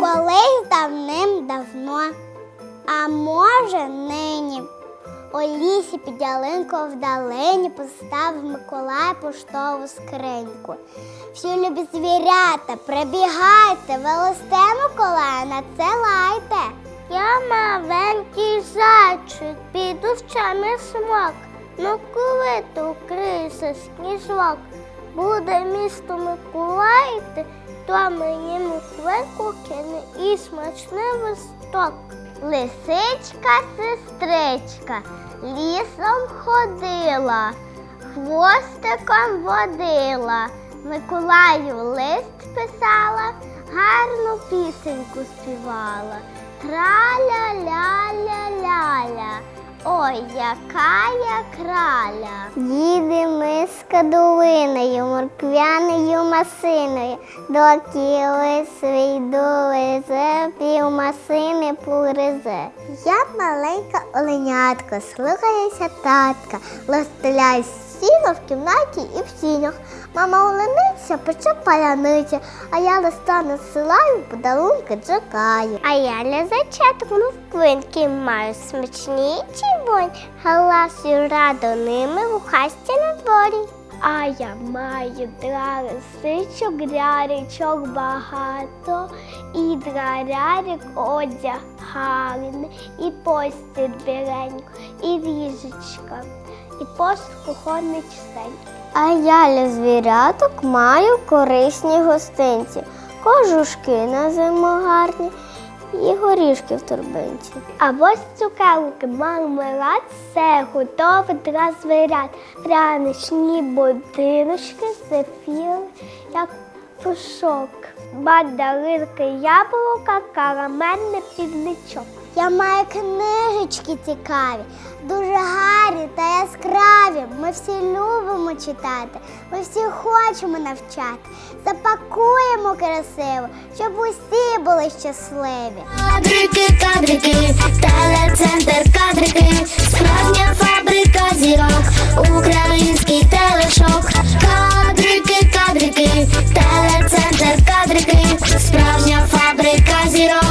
Колись давним-давно, а може нині, у лісі під ялинкою вдалині поставив Миколай поштову скриньку. Всі любі звірята, прибігайте, велосте Миколая, надсилайте. Я маленький зайчик, піду в чайний смак. Ну коли то криса сніжок, буде місто Миколаїти, то мені Миколайку кине і смачний листок. Лисичка, сестричка, лісом ходила, хвостиком водила, Миколаю лист писала, гарну пісеньку співала. Траля-ля-ля-ля-ля. Ой, яка я краля. Їде ми з кадулиною, морквяною масиною, доки свій довезе, пів масини погризе. Я маленька оленятка, слухаюся татка, ластеляй сіла в кімнаті і в сінях. Мама олениця пече паляниця, а я листа насилаю, подарунки чекаю. А я для зачатку квинки маю смачні чивонь, галасю радо ними в хасті на дворі. А я маю для лисичок, ряричок багато, і для рярик одяг гарний, і постіль біленьку, і ріжечка, і пост кухонний чистенький. А я для звіряток маю корисні гостинці, кожушки на зиму гарні і горішки в торбинці. А ось цукерки, мармелад, все готове для звірят. Пряничні будиночки, зефір, як пушок. Мандаринки, яблука, карамельний півничок. Я маю книжечки цікаві, дуже гарні та яскраві. Ми всі любимо читати, ми всі хочемо навчати. Запакуємо красиво, щоб усі були щасливі. Кадрики, кадрики, телецентр кадрики, Казірок